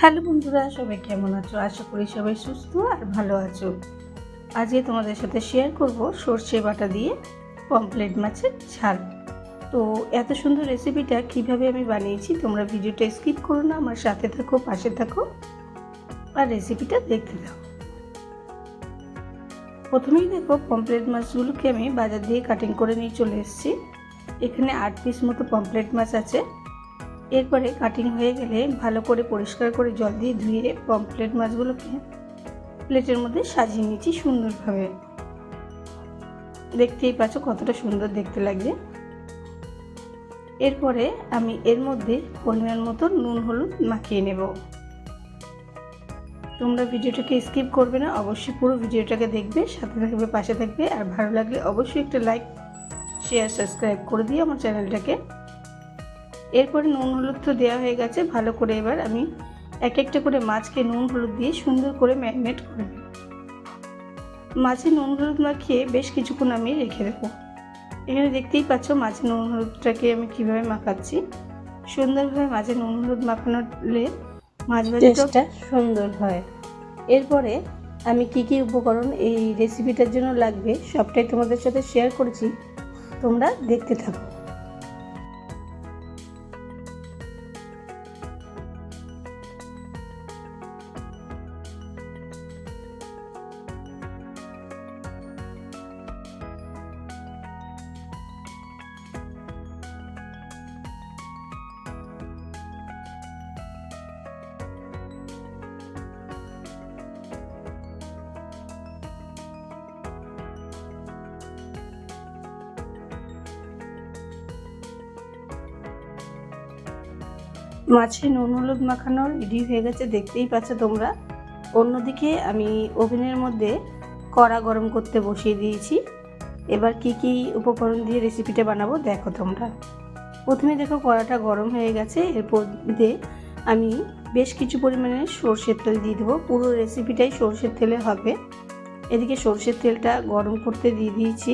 Hello বন্ধুরা, সবাই কেমন আছো? আশা করি সবাই সুস্থ আর ভালো আছো। আজকে তোমাদের সাথে শেয়ার করব সর্ষে বাটা দিয়ে পমপ্লেট মাছের ঝাল। তো এত সুন্দর রেসিপিটা কীভাবে আমি বানিয়েছি তোমরা ভিডিওটা স্কিপ করো না, আমার সাথে থাকো, পাশে থাকো আর রেসিপিটা দেখতে দাও। প্রথমেই দেখো পমপ্লেট মাছগুলোকে আমি বাজার দিয়ে কাটিং করে নিয়ে চলে এসেছি। এখানে আট পিস মতো পমপ্লেট মাছ আছে। এরপরে কাটিং হয়ে গেলে ভালো করে পরিষ্কার করে জল দিয়ে ধুয়ে পমপ্লেট মাছগুলোকে প্লেটের মধ্যে সাজিয়ে নিচ্ছি সুন্দরভাবে। দেখতেই পাচ্ছ কতটা সুন্দর দেখতে লাগছে। এরপরে আমি এর মধ্যে পরিমাণ মতো নুন, হলুদ মাখিয়ে নেব। তোমরা ভিডিওটাকে স্কিপ করবে না, অবশ্যই পুরো ভিডিওটাকে দেখবে, সাথে থাকবে, পাশে থাকবে, আর ভালো লাগলে অবশ্যই একটা লাইক শেয়ার সাবস্ক্রাইব করে দিও আমার চ্যানেলটাকে এরপরে নুন, হলুদ তো দেওয়া হয়ে গেছে। ভালো করে এবার আমি এক একটা করে মাছকে নুন, হলুদ দিয়ে সুন্দর করে ম্যারিনেট করে মাছে নুন, হলুদ মাখিয়ে বেশ কিছুক্ষণ আমি রেখে দেবো। এখানে দেখতেই পাচ্ছ মাছের নুন, হলুদটাকে আমি কীভাবে মাখাচ্ছি। সুন্দরভাবে মাছের নুন, হলুদ মাখানোলে মাছ ভাজাটা সুন্দর হয়। এরপরে আমি কি কি উপকরণ এই রেসিপিটার জন্য লাগবে সবটাই তোমাদের সাথে শেয়ার করেছি। তোমরা দেখতে থাকো। মাছে নুন, হলুদ মাখানো রেডি হয়ে গেছে, দেখতেই পাচ্ছ তোমরা। অন্যদিকে আমি ওভেনের মধ্যে কড়া গরম করতে বসিয়ে দিয়েছি। এবার কি কি উপকরণ দিয়ে রেসিপিটা বানাবো, দেখো তোমরা। প্রথমে দেখো কড়াটা গরম হয়ে গেছে, এরপর দিয়ে আমি বেশ কিছু পরিমাণে সর্ষের তেল দিয়ে দেবো। পুরো রেসিপিটাই সর্ষের তেলে হবে। এদিকে সর্ষের তেলটা গরম করতে দিয়ে দিয়েছি।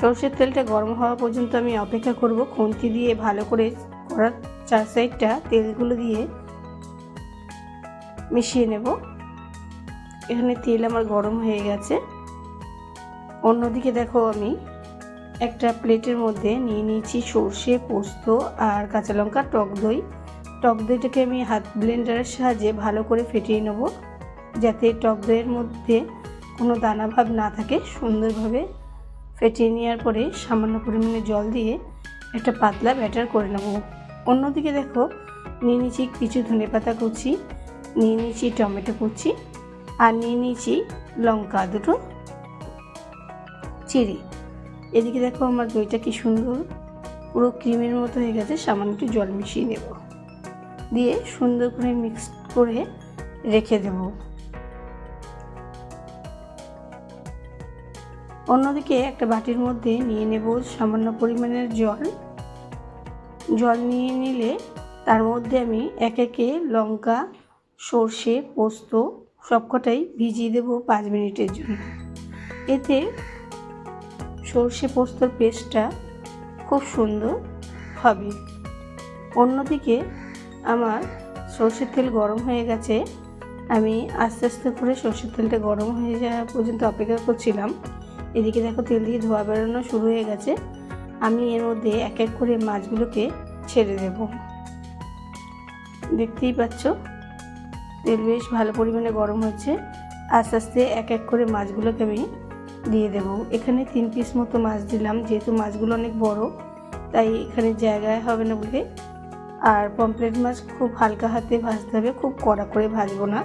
সর্ষের তেলটা গরম হওয়া পর্যন্ত আমি অপেক্ষা করব, খুন্তি দিয়ে ভালো করে কড়ার চার সাইডটা তেলগুলো দিয়ে মিশিয়ে নেব। এখানে তেল আমার গরম হয়ে গেছে। অন্যদিকে দেখো আমি একটা প্লেটের মধ্যে নিয়ে নিয়েছি সর্ষে, পোস্ত আর কাঁচা লঙ্কা, টক দই। টক দইটাকে আমি হাত ব্লেন্ডারের সাহায্যে ভালো করে ফেটিয়ে নেব যাতে টক দইয়ের মধ্যে কোনো দানাভাব না থাকে। সুন্দরভাবে ফেটিয়ে নেওয়ার পরে সামান্য পরিমাণে জল দিয়ে একটা পাতলা ব্যাটার করে নেব। অন্যদিকে দেখো, নিয়ে নিয়েছি কিছু ধনে পাতা কুচি, নিয়ে নিয়েছি টমেটো কুচি, আর নিয়ে নিয়েছি লঙ্কা, দুটো চিড়ি। এদিকে দেখো আমার দইটা কি সুন্দর, পুরো ক্রিমের মতো হয়ে গেছে, সামান্য একটু জল মিশিয়ে নেব। দিয়ে সুন্দর করে মিক্স করে রেখে দেব। অন্যদিকে একটা বাটির মধ্যে নিয়ে নেব সামান্য পরিমাণের জল। জল নিয়ে নিলে তার মধ্যে আমি এক একে লঙ্কা, সর্ষে, পোস্ত সবকটাই ভিজিয়ে দেবো পাঁচ মিনিটের জন্য। এতে সর্ষে পোস্তর পেস্টটা খুব সুন্দর হবে। অন্যদিকে আমার সর্ষের তেল গরম হয়ে গেছে। আমি আস্তে আস্তে করে সর্ষের তেলটা গরম হয়ে যাওয়া পর্যন্ত অপেক্ষা করছিলাম। এদিকে দেখো তেল দিয়ে ধোয়া বেরোনো শুরু হয়ে গেছে। আমি এর মধ্যে এক এক করে মাছগুলোকে ছেড়ে দেব। দেখতেই পাচ্ছ, তেল বেশ ভালো পরিমাণে গরম হচ্ছে আস্তে আস্তে এক এক করে মাছগুলোকে আমি দিয়ে দেব। এখানে তিন পিস মতো মাছ দিলাম, যেহেতু মাছগুলো অনেক বড়, তাই এখানে জায়গায় হবে না বলে। আর পমপ্লেট মাছ খুব হালকা হাতে ভাজতে হবে, খুব কড়া করে ভাজবো না।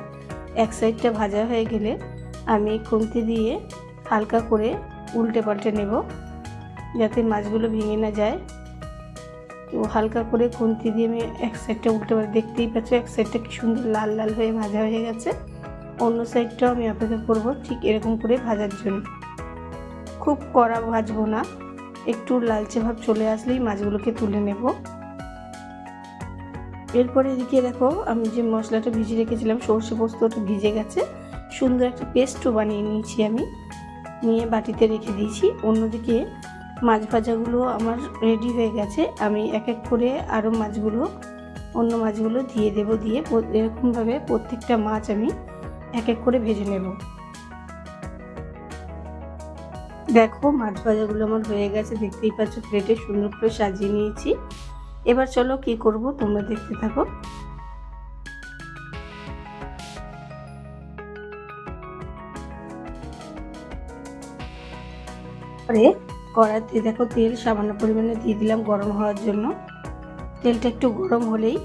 এক সাইডটা ভাজা হয়ে গেলে আমি খুন্তি দিয়ে হালকা করে উল্টে পাল্টে নেব। যাতে মাছগুলো ভেঙে না যায়। তো হালকা করে খুন্তি দিয়ে আমি এক সাইডটা উল্টে পাল্টে, দেখতেই পাচ্ছ এক সাইডটা কি সুন্দর লাল লাল হয়ে ভাজা হয়ে গেছে। অন্য সাইডটাও আমি অপেক্ষা করব ঠিক এরকম করে ভাজার জন্য। খুব কড়া ভাজবো না, একটু লালচে ভাব চলে আসলেই মাছগুলোকে তুলে নেব। এরপরে এদিকে দেখো, আমি যে মশলাটা ভিজিয়ে রেখেছিলাম, সর্ষে পোস্তটা ভিজে গেছে, সুন্দর একটা পেস্টও বানিয়ে নিয়েছি আমি। নিয়ে বাটিতে রেখে দিয়েছি। অন্যদিকে মাছ ভাজাগুলো আমার রেডি হয়ে গেছে। আমি এক এক করে আরও মাছগুলো, অন্য মাছগুলো দিয়ে দেব, দিয়ে এরকমভাবে প্রত্যেকটা মাছ আমি এক এক করে ভেজে নেব। দেখো, মাছ ভাজাগুলো আমার হয়ে গেছে, দেখতেই পাচ্ছ প্লেটে সুন্দর করে সাজিয়ে নিয়েছি। এবার চলো কি করব, তোমরা দেখতে থাকো। পরে কড়াইতে দেখো তেল সামান্য পরিমাণে দিয়ে দিলাম গরম হওয়ার জন্য। তেলটা একটু গরম হলেই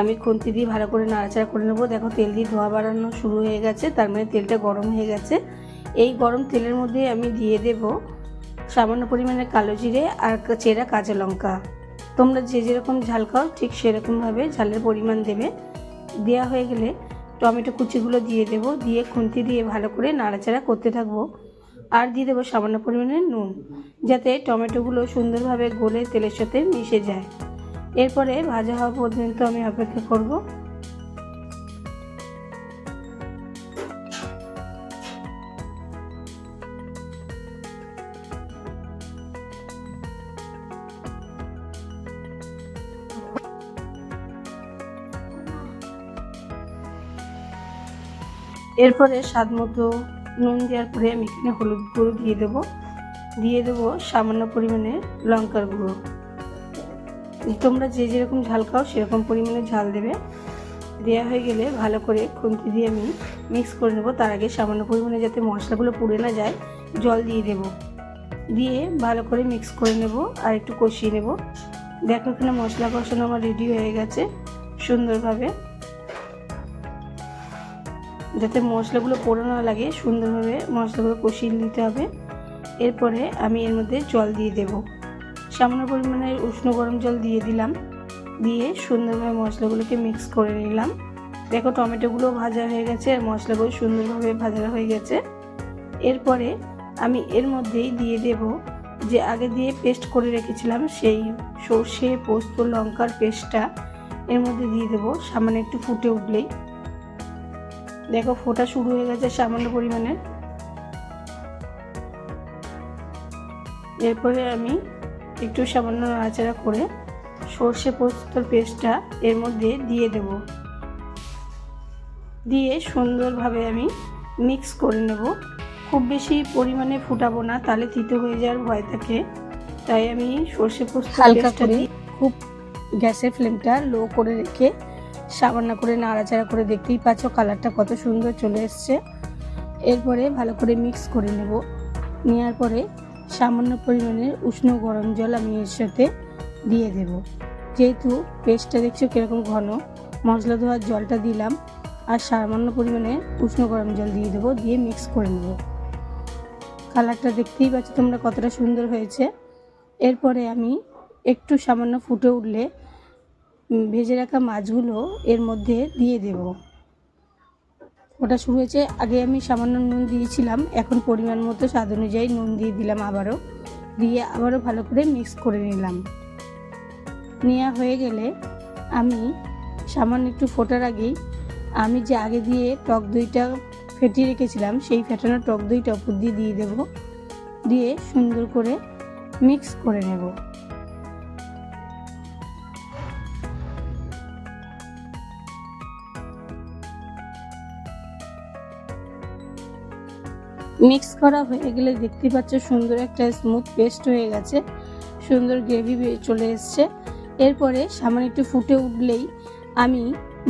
আমি খুন্তি দিয়ে ভালো করে নাড়াচাড়া করে নেব। দেখো তেল দিয়ে ধোয়া বাড়ানো শুরু হয়ে গেছে, তার মানে তেলটা গরম হয়ে গেছে। এই গরম তেলের মধ্যে আমি দিয়ে দেব সামান্য পরিমাণে কালো জিরে আর চেরা কাঁচা লঙ্কা। তোমরা যে যেরকম ঝাল খাও, ঠিক সেরকমভাবে ঝালের পরিমাণ দেবে। দেওয়া হয়ে গেলে টমেটো কুচিগুলো দিয়ে দেব, দিয়ে খুন্তি দিয়ে ভালো করে নাড়াচাড়া করতে থাকব। আর দিয়ে দেবো সামান্য পরিমাণে নুন, যাতে টমেটোগুলো সুন্দরভাবে গলে তেলের সাথে মিশে যায়। এরপরে ভাজা হওয়া পর্যন্ত আমি অপেক্ষা করব। এরপরে স্বাদ মতো নুন দেওয়ার পরে আমি এখানে হলুদ গুঁড়ো দিয়ে দেবো। দিয়ে দেবো সামান্য পরিমাণে লঙ্কার গুঁড়ো। তোমরা যে যেরকম ঝাল খাও সেরকম পরিমাণে ঝাল দেবে। দেওয়া হয়ে গেলে ভালো করে খুন্তি দিয়ে আমি মিক্স করে নেব। তার আগে সামান্য পরিমাণে যাতে মশলাগুলো পুড়ে না যায়, জল দিয়ে দেব। দিয়ে ভালো করে মিক্স করে নেব আর একটু কষিয়ে নেব। দেখো এখানে মশলা কষানো আমার রেডি হয়ে গেছে সুন্দরভাবে। যাতে মশলাগুলো পোড়ো না লাগে, সুন্দরভাবে মশলাগুলো কষিয়ে নিতে হবে। এরপরে আমি এর মধ্যে জল দিয়ে দেব। সামান্য পরিমাণে উষ্ণ গরম জল দিয়ে দিলাম। দিয়ে সুন্দরভাবে মশলাগুলোকে মিক্স করে নিলাম। দেখো টমেটোগুলো ভাজা হয়ে গেছে আর মশলাগুলো সুন্দরভাবে ভাজা হয়ে গেছে। এরপরে আমি এর মধ্যেই দিয়ে দেব যে আগে দিয়ে পেস্ট করে রেখেছিলাম সেই সর্ষে, পোস্ত, লঙ্কার পেস্টটা এর মধ্যে দিয়ে দেবো। সামান্য একটু ফুটে উঠলেই। দেখো ফোটা শুরু হয়ে গেছে সামান্য পরিমাণে। এরপরে আমি একটু সামান্য নাড়াচাড়া করে সর্ষে পোস্তর পেস্টটা এর মধ্যে দিয়ে দেব। দিয়ে সুন্দরভাবে আমি মিক্স করে নেব। খুব বেশি পরিমাণে ফুটাবো না তাহলে তিতো হয়ে যাওয়ার ভয় থাকে। তাই আমি সর্ষে পোস্ত পেস্টটা দিয়ে খুব গ্যাসের ফ্লেমটা লো করে রেখে সামান্য করে, নাড়াচাড়া করে দেখতেই পাচ্ছ কালারটা কত সুন্দর চলে এসছে। এরপরে ভালো করে মিক্স করে নেব। নেওয়ার পরে সামান্য পরিমাণের উষ্ণ গরম জল আমি এর সাথে দিয়ে দেব। যেহেতু পেস্টটা দেখছ কীরকম ঘন, মশলা ধোয়ার জলটা দিলাম, আর সামান্য পরিমাণে উষ্ণ গরম জল দিয়ে দেবো, দিয়ে মিক্স করে নেব। কালারটা দেখতেই পাচ্ছ তোমরা কতটা সুন্দর হয়েছে। এরপরে আমি একটু সামান্য ফুটে উঠলে ভেজে রাখা মাছগুলো এর মধ্যে দিয়ে দেব। ওটা শুরু হয়েছে, আগে আমি সামান্য নুন দিয়েছিলাম, এখন পরিমাণ মতো স্বাদ অনুযায়ী নুন দিয়ে দিলাম আবারও। দিয়ে আবারও ভালো করে মিক্স করে নিলাম। নেওয়া হয়ে গেলে আমি সামান্য একটু ফোটার আগেই আমি যে আগে দিয়ে টক দইটা ফেটিয়ে রেখেছিলাম, সেই ফেটানো টক দইটা উপর দিয়ে দিয়ে দেবো। দিয়ে সুন্দর করে মিক্স করে নেব। মিক্স করা হয়ে গেলে দেখতে পাচ্ছ সুন্দর একটা স্মুথ পেস্ট হয়ে গেছে, সুন্দর গ্রেভি চলে এসছে। এরপরে সামান্য একটু ফুটে উঠলেই আমি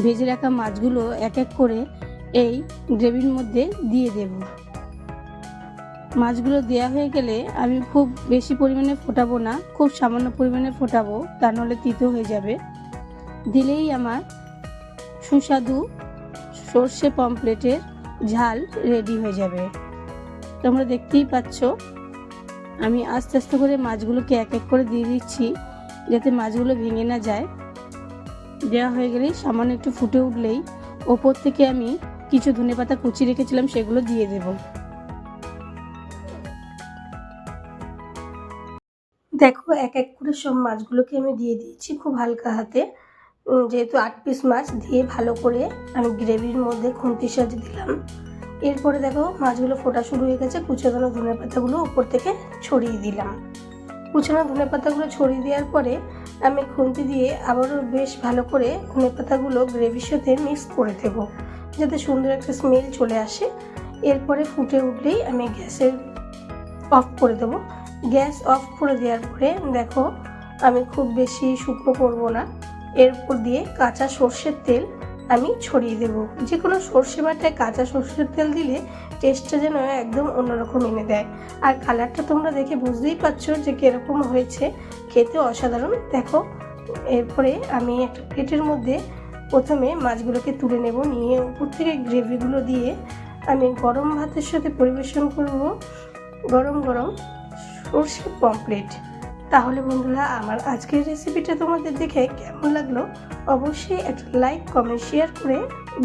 ভেজে রাখা মাছগুলো এক এক করে এই গ্রেভির মধ্যে দিয়ে দেব। মাছগুলো দেওয়া হয়ে গেলে আমি খুব বেশি পরিমাণে ফোটাবো না, খুব সামান্য পরিমাণে ফোটাবো, তা নাহলে তিতো হয়ে যাবে। দিলেই আমার সুস্বাদু সর্ষে পমপ্লেটের ঝাল রেডি হয়ে যাবে। তোমরা দেখতেই পাচ্ছ। আমি আস্তে আস্তে করে মাছগুলোকে এক এক করে দিয়ে দিচ্ছি, যাতে মাছগুলো ভেঙে না যায়। দেওয়া হয়ে গেলেই সামান্য একটু ফুটে উঠলেই ওপর থেকে আমি কিছু ধনেপাতা কুচি রেখেছিলাম, সেগুলো দিয়ে দেব। দেখো, এক এক করে সব মাছগুলোকে আমি দিয়ে দিয়েছি খুব হালকা হাতে। যেহেতু আট পিস মাছ, দিয়ে ভালো করে আমি গ্রেভির মধ্যে খুন্তি সাজে দিলাম। এরপরে দেখো মাছগুলো ফোটা শুরু হয়ে গেছে কুচানো ধনে পাতাগুলো উপর থেকে ছড়িয়ে দিলাম। কুচানো ধনে পাতাগুলো ছড়িয়ে দেওয়ার পরে আমি খুন্তি দিয়ে আবারও বেশ ভালো করে ধনে পাতাগুলো গ্রেভির সাথে মিক্স করে দেব, যাতে সুন্দর একটা স্মেল চলে আসে। এরপরে ফুটে উঠলেই আমি গ্যাসের অফ করে দেব। গ্যাস অফ করে দেওয়ার পরে দেখো আমি খুব বেশি শুকনো করব না। এরপর দিয়ে কাঁচা সর্ষের তেল আমি ছড়িয়ে দেব। যে কোনো সর্ষে বাটায় কাঁচা সর্ষের তেল দিলে টেস্টটা যেন একদম অন্যরকম এনে দেয়। আর কালারটা তোমরা দেখে বুঝতেই পারছ যে কীরকম হয়েছে। খেতে অসাধারণ। দেখো, এরপরে আমি একটা প্লেটের মধ্যে প্রথমে মাছগুলোকে তুলে নেব। নিয়ে উপর থেকে গ্রেভিগুলো দিয়ে আমি গরম ভাতের সাথে পরিবেশন করব। গরম গরম সর্ষে পমপ্লেট তাহলে বন্ধুরা, আমার আজকের রেসিপিটা তোমাদের দেখে কেমন লাগল? অবশ্যই একটা লাইক কমেন্ট শেয়ার করে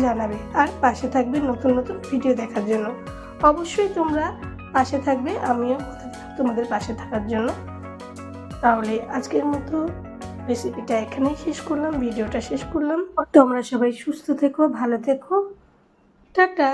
জানাবে আর পাশে থাকবে নতুন নতুন ভিডিও দেখার জন্য। অবশ্যই তোমরা পাশে থাকবে, আমিও তোমাদের পাশে থাকার জন্য। তাহলে আজকের মতো রেসিপিটা এখানেই শেষ করলাম ভিডিওটা শেষ করলাম। তোমরা সবাই সুস্থ থেকো, ভালো থেকো। টাটা!